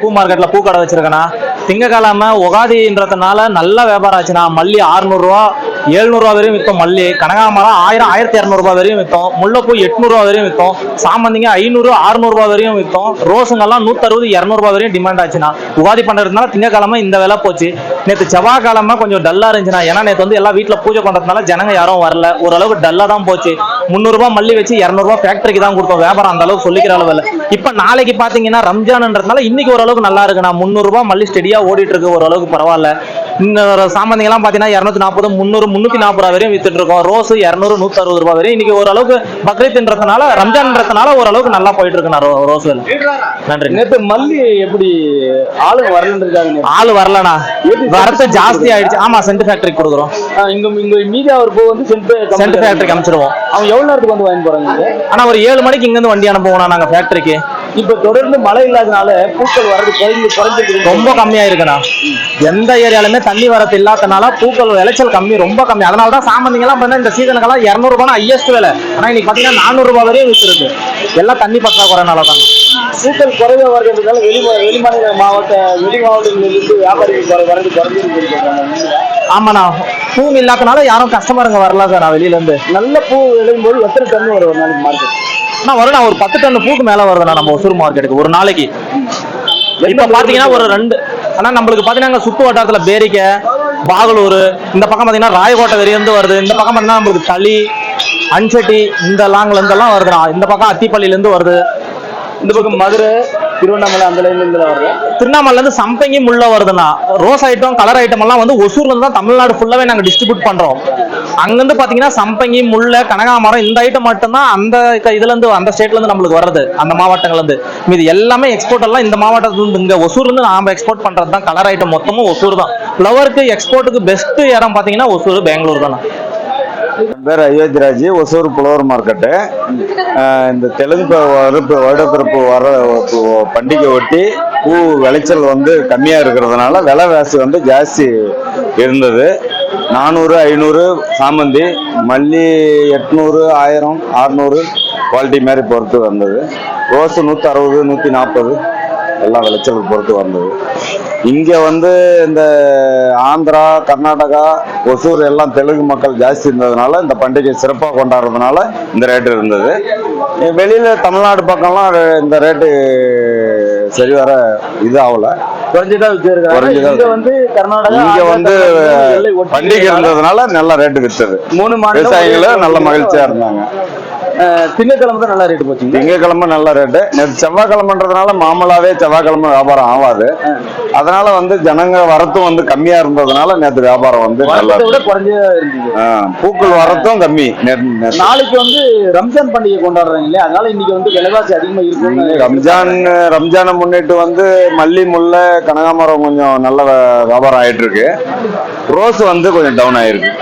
பூ மார்க்கெட்ல பூ கடை வச்சிருக்கேண்ணா திங்கக்கிழமை உகாதின்றதுனால நல்ல வியாபாரம் ஆச்சுண்ணா. மல்லி 600 ரூபா 700 ரூபா வரையும் வித்தோம் மல்லி. கனகாமரம் ஆயிரம் ஆயிரத்தி இரநூறுபா வரையும் வித்தோம். முல்லைப்பூ 800 வரையும் வித்தோம். சாமந்திங்க ஐநூறு 600 வரையும் வித்தோம். ரோஸுங்கெல்லாம் நூற்றறுபது இரநூறுபா வரையும் டிமாண்ட் ஆச்சுன்னா உகாதி பண்ணுறதுனால திங்கக்கிழமை இந்த விலை போச்சு. நேற்று செவ்வாய்க்கிழமை கொஞ்சம் டல்லாக இருந்துச்சுன்னா ஏன்னா நேற்று வந்து எல்லாம் வீட்டில் பூஜை பண்ணுறதுனால ஜனங்க யாரும் வரல. ஓரளவுக்கு டல்லாக தான் போச்சு. முந்நூறுரூபா மல்லி வச்சு இரநூறுபா ஃபேக்டரிக்கு தான் கொடுத்தோம். வியாபாரம் அந்த அளவுக்கு சொல்லிக்கிற அளவு இல்லை. இப்போ நாளைக்கு பார்த்தீங்கன்னா ரம்ஜான்ன்றதுனால இன்னைக்கு ஓரளவுக்கு நல்லா இருக்குண்ணா முந்நூறுபா மல்லி ஸ்டெடியா ஓடிட்டு இருக்கு. ஓரளவுக்கு பரவாயில்ல. இந்த சாமந்திங்கெல்லாம் பார்த்தீங்கன்னா இரநூத்தி நாற்பது முந்நூறு முந்நூற்றி நாற்பது ரூபா வரையும் வித்துட்டு இருக்கோம். ரோஸ் இரநூறு நூற்றி அறுபது ரூபா வரையும் இன்னைக்கு ஓரளவுக்கு பக்ரீத்ன்றதுனால ரம்ஜான்ன்றதுனால ஓரளவுக்கு நல்லா போயிட்டு இருக்குண்ணா ரோ ரோஸ் நன்றி. நேத்து மல்லி எப்படி ஆளுங்க வரலன்னு ஆள் வரலண்ணா. வரத்து ஜாஸ்தி ஆயிடுச்சு. ஆமா சென்ட் ஃபேக்டரிக்கு கொடுக்குறோம். இங்க இங்க மீடியா ஒரு பூ வந்து சென்ட் சென்ட் ஃபேக்டரிக்கு அமைச்சிருவோம் அவங்க எவ்வளவு நேரத்துக்கு வந்து வாங்கி போறாங்க? ஆனா ஒரு ஏழு மணிக்கு இங்க இருந்து வண்டி அனுப்புவோம் நாங்க ஃபேக்டரிக்கு இப்ப தொடர்ந்து மழை இல்லாதனால பூக்கள் வர்றது குறைஞ்சு குறைஞ்சிருக்கு ரொம்ப கம்மியா இருக்குண்ணா எந்த ஏரியாலுமே தண்ணி வரத்து இல்லாதனால பூக்கள் விளைச்சல் கம்மி ரொம்ப கம்மி. அதனால தான் சாமந்திங்கெல்லாம் பார்த்தா இந்த சீசனுக்கெல்லாம் இரநூறுபா ஹையஸ்ட் விலை. ஆனா இன்னைக்கு பாத்தீங்கன்னா நானூறு ரூபாய் வரையும் வித்துருக்கு. எல்லாம் தண்ணி பற்றாக்குறைனால தான் பூக்கள் குறைவா வர்றதுனால வெளி வெளி மாநில மாவட்ட வெளி மாவட்டங்களிலிருந்து வியாபாரிகள் வர்றது குறைஞ்சிருக்கு ஆமாண்ணா. பூ இல்லாதனால யாரும் கஸ்டமருங்க வரல சார் நான் வெளியில இருந்து. நல்ல பூ விளையும் போது எத்தனை டன் வரும் ஒரு நாளைக்கு மார்க்கெட் நான் வருண்ணா ஒரு பத்து டன் பூக்கு மேல வருதுண்ணா நம்ம ஒசூர் மார்க்கெட்டுக்கு. ஒரு நாளைக்கு. இப்ப பாத்தீங்கன்னா ஒரு ரெண்டு ஆனா நம்மளுக்கு பாத்தீங்கன்னா சுத்து வட்டாரத்துல பேரிக்கை பாகலூர் இந்த பக்கம் பாத்தீங்கன்னா ராயக்கோட்டை வெளியிருந்து வருது. இந்த பக்கம் பாத்தீங்கன்னா நம்மளுக்கு களி அன்சட்டி இந்த லாங்ல இருந்தெல்லாம் வருதுண்ணா. இந்த பக்கம் அத்திப்பள்ளியில இருந்து வருது. இந்த பக்கம் மதுரை திருவண்ணாமலை அந்த லைன்ல இருந்து வருது இருந்து சம்பங்கி முள்ள வருதுண்ணா. ரோஸ் ஐட்டம் கலர் ஐட்டம் எல்லாம் வந்து ஒசூர்ல இருந்து தான் தமிழ்நாடு ஃபுல்லாவே நாங்க டிஸ்ட்ரிபியூட் பண்றோம். அங்கிருந்து பாத்தீங்கன்னா சம்பங்கி முல்லை கனகாமரம் இந்த ஐட்டம் மட்டும்தான் அந்த க- இதுல இருந்து அந்த ஸ்டேட்ல இருந்து நம்மளுக்கு வருது அந்த மாவட்டங்கள்ல இருந்து. மீது எல்லாமே எக்ஸ்போர்ட் எல்லாம் இந்த மாவட்டத்துல இருந்து இங்க ஒசூர்ல இருந்து நாம எக்ஸ்போர்ட் பண்றது தான் கலர் ஐட்டம் மொத்தமும் ஒசூர் தான். ஃப்ளவருக்கு எக்ஸ்போர்ட்டுக்கு பெஸ்ட் இடம் பாத்தீங்கன்னா ஒசூர் பெங்களூர் தானே பேர் அயோத்திராஜ் ஒசூர் புலவர் மார்க்கெட்டு. இந்த தெலுங்கு ப- வருடப்பிறப்பு வர பண்டிகை ஒட்டி பூ விளைச்சல் வந்து கம்மியாக இருக்கிறதுனால விலைவாசி வந்து ஜாஸ்தி இருந்தது. நானூறு ஐநூறு சாமந்தி மல்லி எட்நூறு ஆயிரம் அறநூறு குவாலிட்டி மாதிரி பொறுத்து வந்தது. ரோஸு நூற்றி அறுபது நூற்றி நாற்பது எல்லாம் விளைச்சல் பொறுத்து வந்தது. இங்கே வந்து இந்த ஆந்திரா கர்நாடகா ஒசூர் எல்லாம் தெலுங்கு மக்கள் ஜாஸ்தி இருந்ததுனால இந்த பண்டிகை சிறப்பாக கொண்டாடுறதுனால இந்த ரேட்டு இருந்தது. வெளியில் தமிழ்நாடு பக்கம்லாம் இந்த ரேட்டு சரி வர இது ஆகல. குறைஞ்சுதான் வந்து கர்நாடகா இங்க வந்து பண்டிகை இருந்ததுனால நல்ல ரேட்டு வித்தது. மூணு விவசாயிகளும் நல்ல மகிழ்ச்சியா இருந்தாங்க. அஹ், திங்கட்கிழமை தான் நல்லா ரேட்டு போச்சுங்க. திங்கக்கிழமை நல்ல ரேட்டு நேற்று செவ்வாய்க்கிழமைன்றதுனால மாமூலாவே செவ்வாய்க்கிழமை வியாபாரம் ஆகாது அதனால வந்து ஜனங்க வரத்தும் வந்து கம்மியா இருந்ததுனால நேற்று வியாபாரம் வந்து நல்லா விட குறைஞ்சே பூக்கள் வரத்தும் கம்மி. நாளைக்கு வந்து ரம்ஜான் பண்டிகை கொண்டாடுறாங்க இல்லையா? அதனால இன்னைக்கு வந்து விலைவாசி அதிகமா இருக்கும் ரம்ஜான் ரம்ஜானை முன்னிட்டு வந்து மல்லி முல்லை கனகாமரம் கொஞ்சம் நல்ல வியாபாரம் ஆயிட்டு இருக்கு. ரோஸ் வந்து கொஞ்சம் டவுன் ஆயிருக்கு.